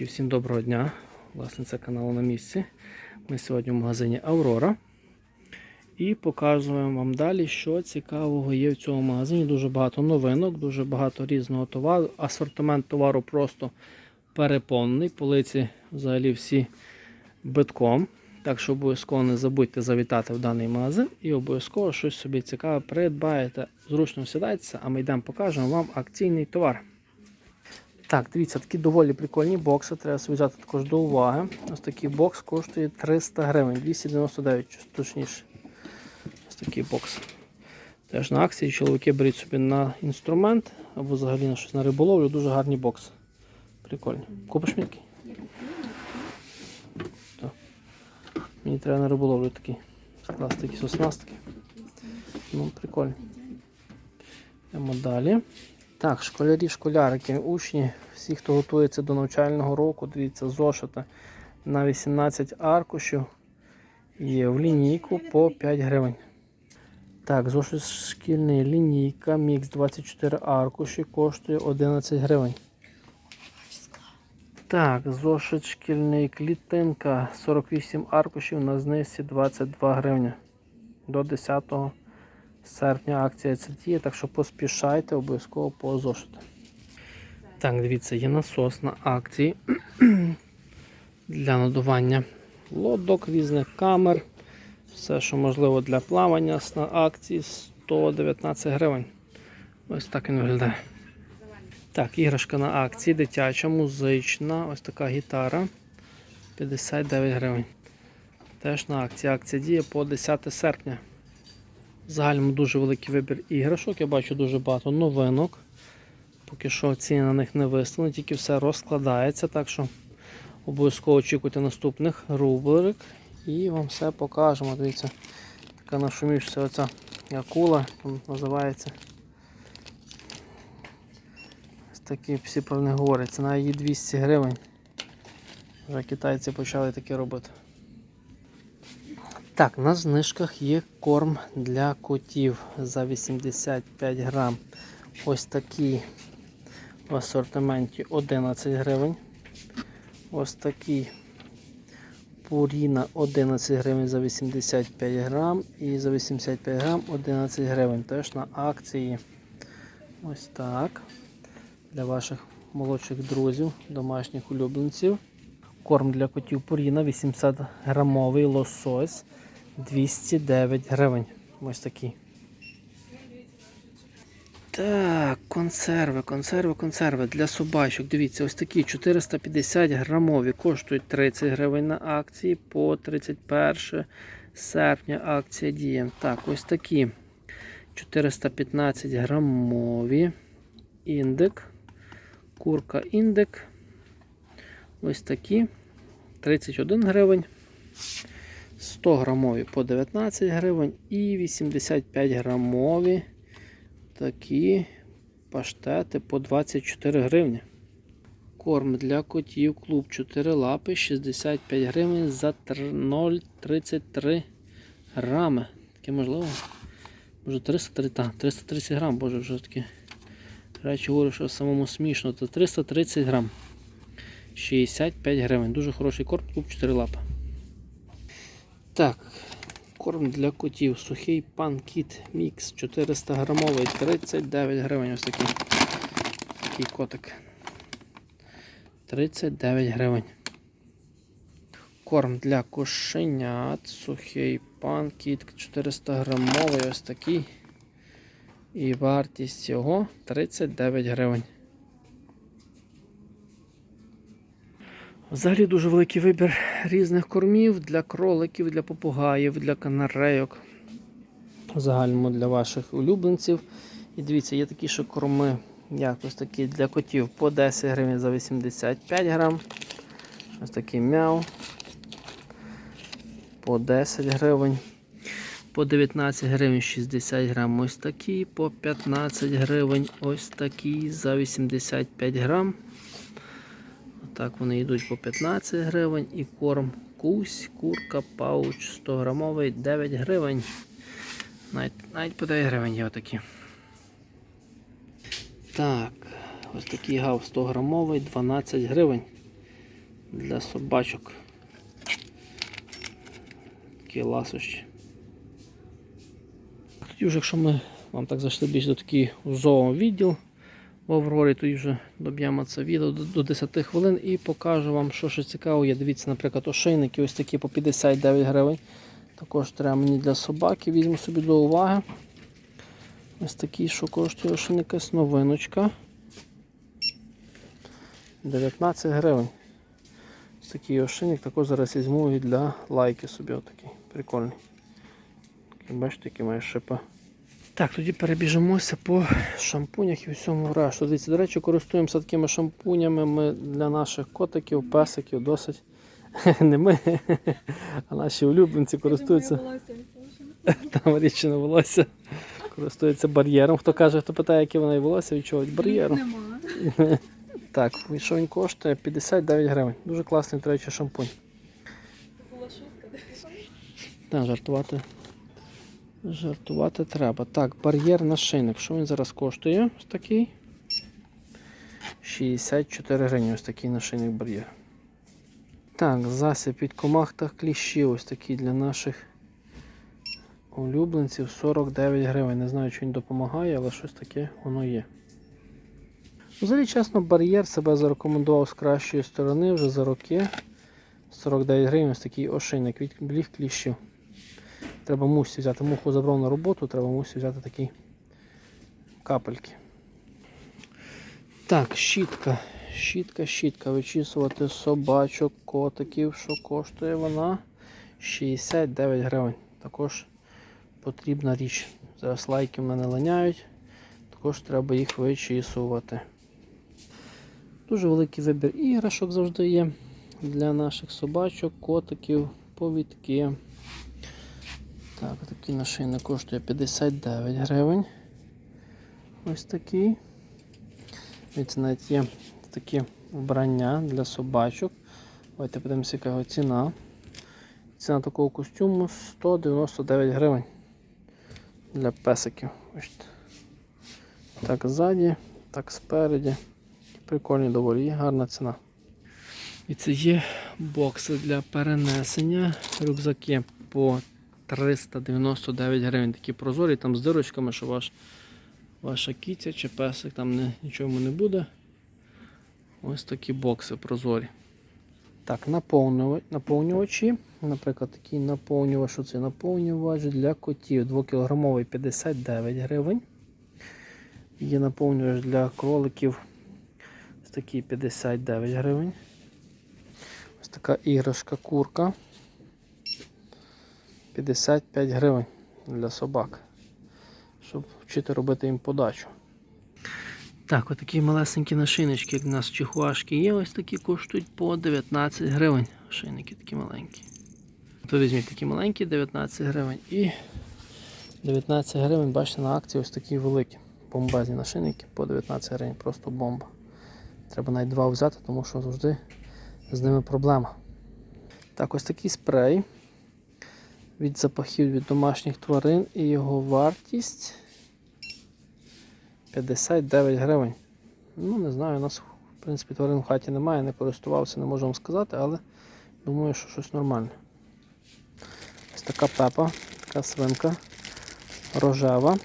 Глядачі, всім доброго дня. Це канал на місці. Ми сьогодні в магазині Аврора. І показуємо вам далі, що цікавого є в цьому магазині. Дуже багато новинок, дуже багато різного товару. Асортимент товару просто переповнений. Полиці взагалі всі битком. Так що обов'язково не забудьте завітати в даний магазин і обов'язково щось собі цікаве придбаєте. Зручно сідайтеся, а ми йдемо покажемо вам акційний товар. Так, дивіться, такі доволі прикольні бокси. Треба взяти також до уваги. Ось такий бокс коштує 300 гривень, 299 точніше. Ось такий бокс. Теж на акції чоловіки беруть собі на інструмент або взагалі на щось на риболовлю. Дуже гарні бокси. Прикольні. Купиш? Так. Мені треба на риболовлю такий. Скласти якісь. Ну, прикольно. Йдемо далі. Так, школярі, школярики, учні, всі, хто готується до навчального року, дивіться, зошита на 18 аркушів є в лінійку по 5 гривень. Так, зошит шкільний лінійка, мікс 24 аркуші коштує 11 гривень. Так, зошит шкільний клітинка 48 аркушів на знизці 22 гривні. До 10 серпня акція ця діє, так що поспішайте обов'язково по зошиту. Так, дивіться, є насос на акції для надування лодок, різних камер. Все, що можливо для плавання на акції 119 гривень. Ось так він виглядає. Так, іграшка на акції, дитяча, музична, ось така гітара 59 гривень. Теж на акції. Акція діє по 10 серпня. Загальному дуже великий вибір іграшок. Я бачу дуже багато новинок. Поки що ціни на них не виставлені, тільки все розкладається. Так що обов'язково очікуйте наступних рубрик і вам все покажемо. Дивіться, така нашумівшася оця акула там називається. Ось такі всі про них говорять. Ціна її 200 гривень. Вже китайці почали таке робити. Так, на знижках є корм для котів за 85 грам. Ось такий в асортименті 11 гривень. Ось такий Пуріна 11 гривень за 85 грам. І за 85 грам 11 гривень. Теж на акції. Ось так. Для ваших молодших друзів, домашніх улюбленців. Корм для котів Пуріна 80 грамовий лосось 209 гривень. Ось такий. Так, консерви, консерви, консерви для собачок. Дивіться, ось такі 450 грамові коштують 30 гривень на акції по 31 серпня акція діє. Так, ось такі 415 грамові. Індик. Курка індик. Ось такі 31 гривень. 100 грамові по 19 гривень і 85 грамові такі паштети по 24 гривні. Корм для котів клуб 4 лапи 65 гривень за 0,33 грами. Таке можливо? Може 330, та, 330 грам, боже вже таке. Речі говорю, що самому смішно, то 330 грам. 65 гривень. Дуже хороший корм, клуб 4 лапи. Так, корм для котів. Сухий панкіт мікс 400 грамовий, 39 гривень. Ось такий такий котик. 39 гривень. Корм для кошенят. Сухий панкіт 400 грамовий, ось такий. І вартість його 39 гривень. Взагалі дуже великий вибір різних кормів для кроликів, для попугаїв, для канарейок. Загальному для ваших улюбленців. І дивіться, є такі ще корми, якось такі для котів по 10 гривень за 85 грам. Ось такий мяу. По 10 гривень. По 19 гривень 60 грам ось такі, по 15 гривень ось такі за 85 грам. Так, вони йдуть по 15 гривень і корм кусь, курка, пауч 100 грамовий 9 гривень. Навіть, навіть по 9 гривень є отакі. Так, ось такий гав 100 грамовий 12 гривень. для собачок. Такі ласощі. Тоді вже, якщо ми вам так зайшли більш до такий зоовідділ в Аврорі, тоді вже доб'ємо це відео до, до 10 хвилин і покажу вам, що ще цікаво є. Дивіться, наприклад, ошейники ось такі по 59 гривень. Також треба мені для собаки, візьму собі до уваги. Ось такий, що коштує ошейник, ось новиночка. 19 гривень. Ось такий ошейник, також зараз візьму і для лайки собі отакий. Прикольний. Бачите, який має шипа. Так, тоді перебіжимося по шампунях і всьому решту. Дивіться, до речі, користуємося такими шампунями ми для наших котиків, песиків досить. Не ми, а наші улюбленці користуються. Там річне волосся користується бар'єром. Хто каже, хто питає, яке вона і волосся, відчувають бар'єром. Нема. Так, що він коштує? 59 гривень. Дуже класний до речі, шампунь. Була шутка. Так, жартувати. Жартувати треба. Так, бар'єр на шинник. Що він зараз коштує? Ось такий. 64 гривні. Ось такий нашийник бар'єр. Так, засіб від комах та кліщів. Ось такий для наших улюбленців 49 гривень. Не знаю, чи він допомагає, але щось таке воно є. Взагалі, чесно, бар'єр себе зарекомендував з кращої сторони вже за роки. 49 гривень ось такий ошейник від бліх кліщів. Треба мусі взяти. Муху забрав на роботу, треба мусі взяти такі капельки. Так, щітка. Щітка, щітка. Вичісувати собачок, котиків. Що коштує вона? 69 гривень. Також потрібна річ. Зараз лайки мене линяють. Також треба їх вичісувати. Дуже великий вибір іграшок завжди є для наших собачок, котиків, повідки. Так, такий нашийник коштує 59 гривень. Ось такий. Дивіться, навіть є такі вбрання для собачок. Давайте подивимося, яка його ціна. Ціна такого костюму 199 гривень для песиків. Ось так ззаді, так спереді. Прикольні доволі, є гарна ціна. І це є бокси для перенесення. Рюкзаки по 399 гривень. Такі прозорі, там з дирочками, що ваш, ваша кіця чи песик там не, нічого не буде. Ось такі бокси прозорі. Так, наповнювач, наповнювачі. Наприклад, такий наповнювач, що це наповнювач для котів 2-кілограмовий 59 гривень. Є наповнювач для кроликів ось такий 59 гривень. Ось така іграшка курка. 55 гривень для собак. Щоб вчити робити їм подачу. Так, отакі малесенькі нашийнички, як у нас чихуашки є, ось такі коштують по 19 гривень. Шийники такі маленькі. То візьміть такі маленькі, 19 гривень. І 19 гривень, бачите, на акції ось такі великі. Бомбезні нашийники по 19 гривень, просто бомба. Треба навіть два взяти, тому що завжди з ними проблема. Так, ось такий спрей від запахів від домашніх тварин і його вартість 59 гривень. Ну, не знаю, у нас в принципі тварин в хаті немає, не користувався, не можу вам сказати, але думаю, що щось нормальне. Ось така пепа, така свинка рожева.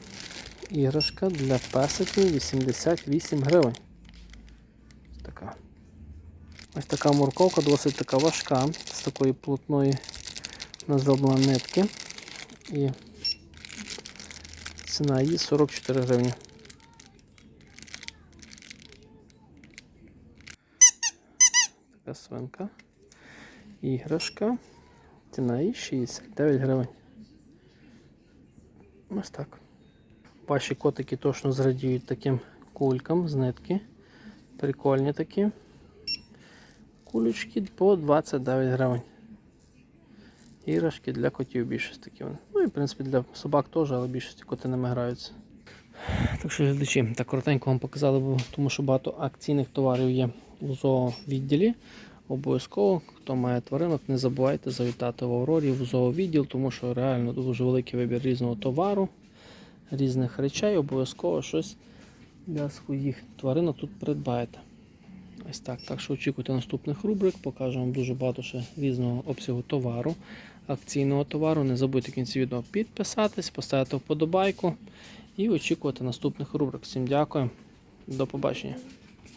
Іграшка для песиків 88 гривень. Ось така. Ось така морковка, досить така важка, з такої плотної вона зроблена нитки. І ціна її 44 гривні. Така свинка. Іграшка. Ціна її 69 гривень. Ось так. Ваші котики точно зрадіють таким кулькам з нитки. Прикольні такі. Кулечки по 29 гривень. Іграшки для котів більшість такі. Ну і в принципі для собак теж, але більшості коти ними граються. Так що глядачі, так коротенько вам показали, бо- тому що багато акційних товарів є у зоовідділі. Обов'язково, хто має тваринок, не забувайте завітати в Аврорі в зоовідділ, тому що реально дуже великий вибір різного товару, різних речей. Обов'язково щось для своїх тваринок тут придбаєте. Ось так. Так що очікуйте наступних рубрик. Покажу вам дуже багато ще різного обсягу товару, акційного товару. Не забудьте в кінці відео підписатись, поставити вподобайку і очікувати наступних рубрик. Всім дякую. До побачення.